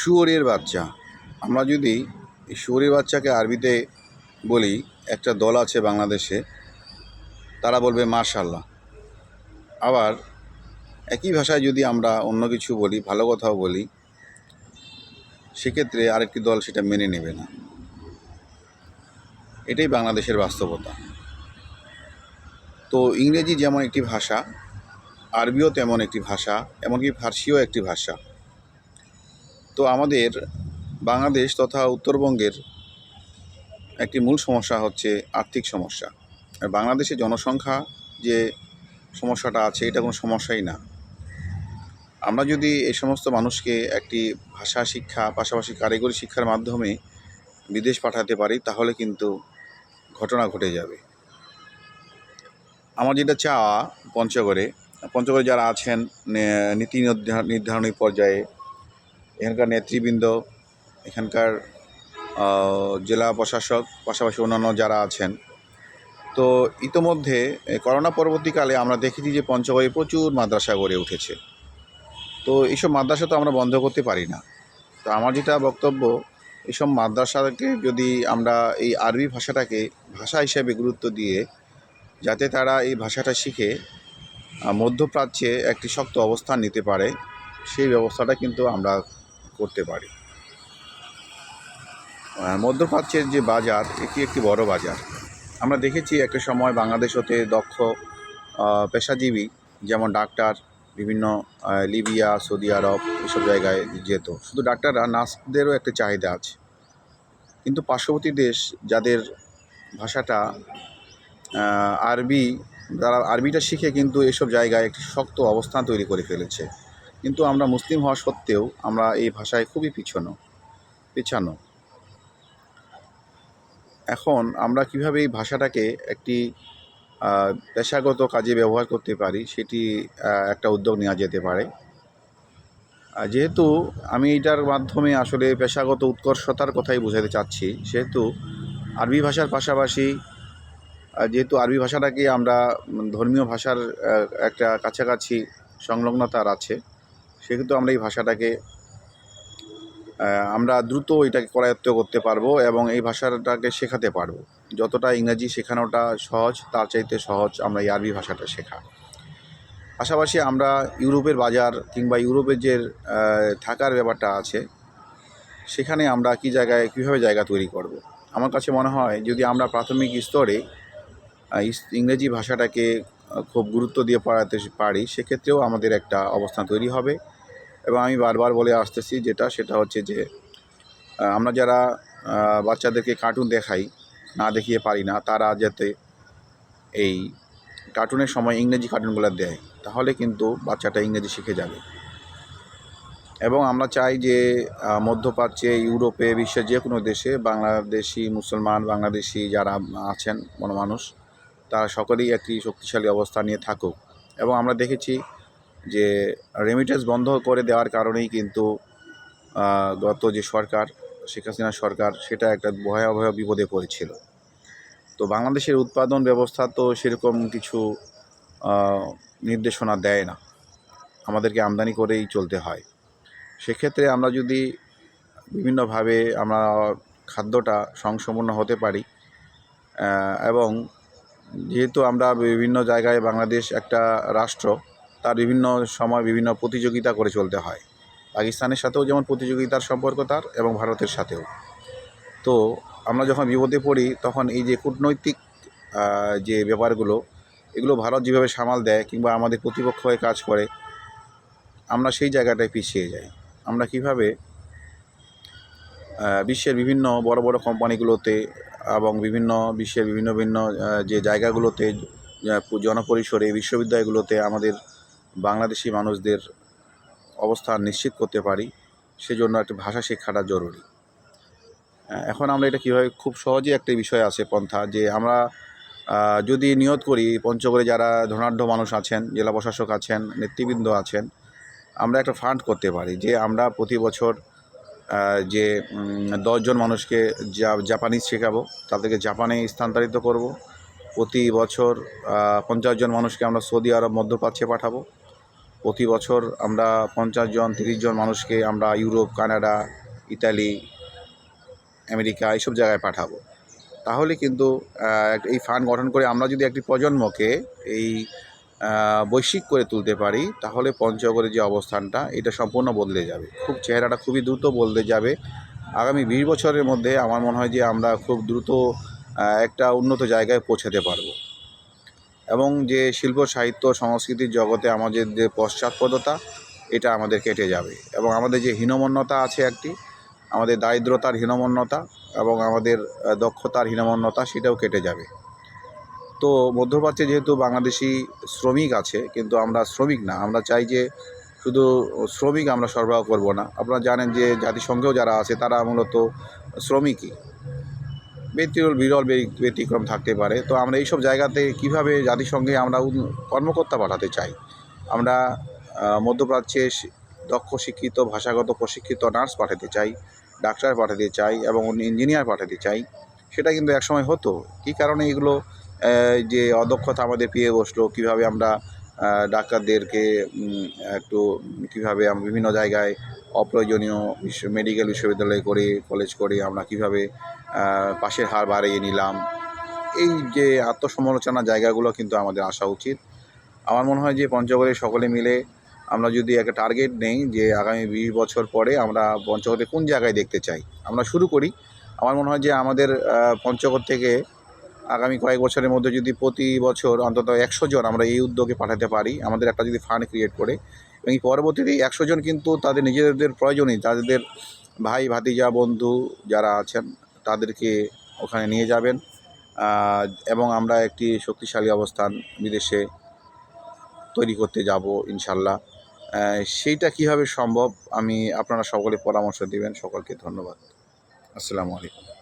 শুয়োরের বাচ্চা। আমরা যদি এই শুয়োরের বাচ্চাকে আরবিতে বলি, একটা দল আছে বাংলাদেশে, তারা বলবে মাশাল্লাহ আবার একই ভাষায় যদি আমরা অন্য কিছু বলি, ভালো কথাও বলি, সেক্ষেত্রে আরেকটি দল সেটা মেনে নেবে না। এটাই বাংলাদেশের বাস্তবতা। তো ইংরেজি যেমন একটি ভাষা, আরবিও তেমন একটি ভাষা, এমনকি ফার্সিও একটি ভাষা। তো আমাদের বাংলাদেশ তথা উত্তরবঙ্গের একটি মূল সমস্যা হচ্ছে আর্থিক সমস্যা। আর বাংলাদেশে জনসংখ্যা যে সমস্যাটা আছে, এটা কোনো সমস্যাই না। আমরা যদি এই সমস্ত মানুষকে একটি ভাষা শিক্ষা, পাশাপাশি কারিগরি শিক্ষার মাধ্যমে বিদেশ পাঠাতে পারি, তাহলে কিন্তু ঘটনা ঘটে যাবে। আমার যেটা চাওয়া পঞ্চগড়ে পঞ্চগড়ে যারা আছেন নীতি নির্ধারণ- নির্ধারণী পর্যায়ে এখানকার নেতৃবৃন্দ, এখানকার জেলা প্রশাসক, পাশাপাশি অন্যান্য যারা আছেন। তো ইতোমধ্যে করোনা পরবর্তীকালে আমরা দেখেছি যে পঞ্চগড়ে প্রচুর মাদ্রাসা গড়ে উঠেছে। তো এইসব মাদ্রাসা তো আমরা বন্ধ করতে পারি না। তো আমার যেটা বক্তব্য, এইসব মাদ্রাসাকে যদি আমরা এই আরবি ভাষাটাকে ভাষা হিসেবে গুরুত্ব দিয়ে, যাতে তারা এই ভাষাটা শিখে মধ্যপ্রাচ্যে একটি শক্ত অবস্থান নিতে পারে, সেই ব্যবস্থাটা কিন্তু আমরা করতে পারি। মধ্যপ্রাচ্যের যে বাজার, এটি একটি বড় বাজার। আমরা দেখেছি একটা সময় বাংলাদেশ হতে দক্ষ পেশাজীবী যেমন ডাক্তার, বিভিন্ন লিবিয়া, সৌদি আরব এসব জায়গায় যেত। শুধু ডাক্তাররা, নার্সদেরও একটা চাহিদা আছে। কিন্তু পার্শ্ববর্তী দেশ যাদের ভাষাটা আরবি যারা আরবিটা শিখে কিন্তু এসব জায়গায় একটি শক্ত অবস্থান তৈরি করে ফেলেছে। কিন্তু আমরা মুসলিম হওয়া সত্ত্বেও আমরা এই ভাষায় খুবই পিছনো, পিছানো। এখন আমরা কীভাবে এই ভাষাটাকে একটি পেশাগত কাজে ব্যবহার করতে পারি সেটি একটা উদ্যোগ নেওয়া যেতে পারে। যেহেতু আমি এটার মাধ্যমে আসলে পেশাগত উৎকর্ষতার কথাই বোঝাতে চাচ্ছি, সেহেতু আরবি ভাষার পাশাপাশি যেহেতু আরবি ভাষাটাকে আমরা ধর্মীয় ভাষার একটা কাছাকাছি সংলগ্নতার আছে সেহেতু আমরা এই ভাষাটাকে আমরা দ্রুত এটাকে করায়ত্ত করতে পারব এবং এই ভাষাটাকে শেখাতে পারব। যতটা ইংরাজি শেখানোটা সহজ, তার চাইতে সহজ আমরা এই আরবি ভাষাটা শেখা। পাশাপাশি আমরা ইউরোপের বাজার কিংবা ইউরোপের যে থাকার ব্যাপারটা আছে, সেখানে আমরা কি জায়গায়, কীভাবে জায়গা তৈরি করব। আমার কাছে মনে হয় যদি আমরা প্রাথমিক স্তরে ইংরেজি ভাষাটাকে খুব গুরুত্ব দিয়ে পড়াতে পারি, সেক্ষেত্রেও আমাদের একটা অবস্থান তৈরি হবে। এবং আমি বারবার বলে আসতেছি, যেটা সেটা হচ্ছে যে আমরা যারা বাচ্চাদেরকে কার্টুন দেখাই, না দেখিয়ে পারি না, তারা যাতে এই কার্টুনের সময় ইংরেজি কার্টুনগুলো দেয়, তাহলে কিন্তু বাচ্চাটা ইংরেজি শিখে যাবে। এবং আমরা চাই যে মধ্যপ্রাচ্যে, ইউরোপে বিশ্বের যে কোনো দেশে, বাংলাদেশি মুসলমান, বাংলাদেশি যারা আছেন মানুষ, তারা সকলেই একটি শক্তিশালী অবস্থা নিয়ে থাকুক। এবং আমরা দেখেছি যে রেমিটেন্স বন্ধ করে দেওয়ার কারণেই কিন্তু গত যে সরকার, শেখ হাসিনা সরকার, সেটা একটা ভয়াবহ বিপদে পড়েছিল। তো বাংলাদেশের উৎপাদন ব্যবস্থা তো সেরকম কিছু নির্দেশনা দেয় না। আমাদেরকে আমদানি করেই চলতে হয়। সেক্ষেত্রে আমরা যদি বিভিন্নভাবে আমরা খাদ্যটা সংসম্পন্ন হতে পারি এবং যেহেতু আমরা বিভিন্ন জায়গায় বাংলাদেশ একটা রাষ্ট্র তার বিভিন্ন সময় বিভিন্ন প্রতিযোগিতা করে চলতে হয়। পাকিস্তানের সাথেও যেমন প্রতিযোগিতার সম্পর্ক তার এবং ভারতের সাথেও। তো আমরা যখন বিপদে পড়ি, তখন এই যে কূটনৈতিক যে ব্যাপারগুলো, এগুলো ভারত যেভাবে সামাল দেয় কিংবা আমাদের প্রতিপক্ষ হয়ে কাজ করে, আমরা সেই জায়গাটায় পিছিয়ে যাই। আমরা কীভাবে বিশ্বের বিভিন্ন বড় বড় কোম্পানিগুলোতে এবং বিভিন্ন বিশ্বের বিভিন্ন ভিন্ন যে জায়গাগুলোতে জনপরিসরে, বিশ্ববিদ্যালয়গুলোতে আমাদের বাংলাদেশি মানুষদের অবস্থান নিশ্চিত করতে পারি, সেজন্য একটা ভাষা শেখাটা জরুরি। এখন আমরা এটা কীভাবে, খুব সহজেই একটা বিষয় আছে পন্থা, যে আমরা যদি নিয়ত করি, পঞ্চগড়ে যারা ধনাঢ্য মানুষ আছেন, জেলা প্রশাসক আছেন, নেতৃবৃন্দ আছেন, আমরা একটা ফান্ড করতে পারি, যে আমরা প্রতি বছর যে দশজন মানুষকে জাপানিজ শেখাবো, তাদেরকে জাপানে স্থানান্তরিত করব, প্রতি বছর পঞ্চাশ জন মানুষকে আমরা সৌদি আরব মধ্যপ্রাচ্যে পাঠাবো প্রতি বছর আমরা পঞ্চাশ জন, তিরিশ জন মানুষকে আমরা ইউরোপ, কানাডা, ইতালি, আমেরিকা এইসব জায়গায় পাঠাবো। তাহলে কিন্তু এই ফান্ড গঠন করে আমরা যদি একটি প্রজন্মকে এই বৈশ্বিক করে তুলতে পারি, তাহলে পঞ্চগড়ের যে অবস্থানটা, এটা সম্পূর্ণ বদলে যাবে। খুব চেহারাটা খুবই দ্রুত বদলে যাবে। আগামী বিশ বছরের মধ্যে আমার মনে হয় যে আমরা খুব দ্রুত একটা উন্নত জায়গায় পৌঁছাতে পারব। এবং যে শিল্প, সাহিত্য, সংস্কৃতির জগতে আমাদের যে পশ্চাৎপদতা, এটা আমাদের কেটে যাবে। এবং আমাদের যে হীনমন্যতা আছে একটি, আমাদের দারিদ্রতার হীনমন্যতা এবং আমাদের দক্ষতার হীনমন্যতা সেটাও কেটে যাবে। তো মধ্যপ্রাচ্যে যেহেতু বাংলাদেশি শ্রমিক আছে, কিন্তু আমরা শ্রমিক না, আমরা চাই যে শুধু শ্রমিক আমরা সরবরাহ করব না। আপনারা জানেন যে জাতিসংঘেও যারা আছে, তারা মূলত শ্রমিকই। ব্যতিরল বিরল ব্যতিক্রম থাকতে পারে। তো আমরা এইসব জায়গাতে কীভাবে জাতিসংঘে আমরা কর্মকর্তা পাঠাতে চাই? আমরা মধ্যপ্রাচ্যে দক্ষ, শিক্ষিত, ভাষাগত, প্রশিক্ষিত নার্স পাঠাতে চাই, ডাক্তার পাঠাতে চাই এবং ইঞ্জিনিয়ার পাঠাতে চাই। সেটা কিন্তু একসময় হতো। কী কারণে এগুলো যে অদক্ষতা আমাদের পেয়ে বসল, কীভাবে আমরা ডাক্তারদেরকে একটু, কীভাবে বিভিন্ন জায়গায় অপ্রয়োজনীয় বিশ্ব মেডিকেল বিশ্ববিদ্যালয় করে কলেজ করে, আমরা কীভাবে পাশের হার বাড়িয়ে নিলাম। এই যে আত্মসমালোচনা জায়গাগুলো কিন্তু আমাদের আসা উচিত। আমার মনে হয় যে পঞ্চগড়ে সকলে মিলে আমরা যদি একটা টার্গেট নেই যে আগামী বিশ বছর পরে আমরা পঞ্চগড়ে কোন জায়গায় দেখতে চাই, আমরা শুরু করি। আমার মনে হয় যে আমাদের পঞ্চগড় থেকে আগামী কয়েক বছরের মধ্যে যদি প্রতি বছর অন্তত একশো জন আমরা এই উদ্যোগে পাঠাতে পারি, আমাদের একটা যদি ফান্ড ক্রিয়েট করে এবং পরবর্তীতে একশো জন কিন্তু তাদের নিজেদের প্রয়োজনই তাদের ভাই, ভাতিজা, বন্ধু যারা আছেন তাদেরকে ওখানে নিয়ে যাবেন। এবং আমরা একটি শক্তিশালী অবস্থান বিদেশে তৈরি করতে যাব ইনশাল্লাহ। সেইটা কীভাবে সম্ভব আমি আপনারা সকলে পরামর্শ দিবেন। সকলকে ধন্যবাদ। আসসালামু আলাইকুম।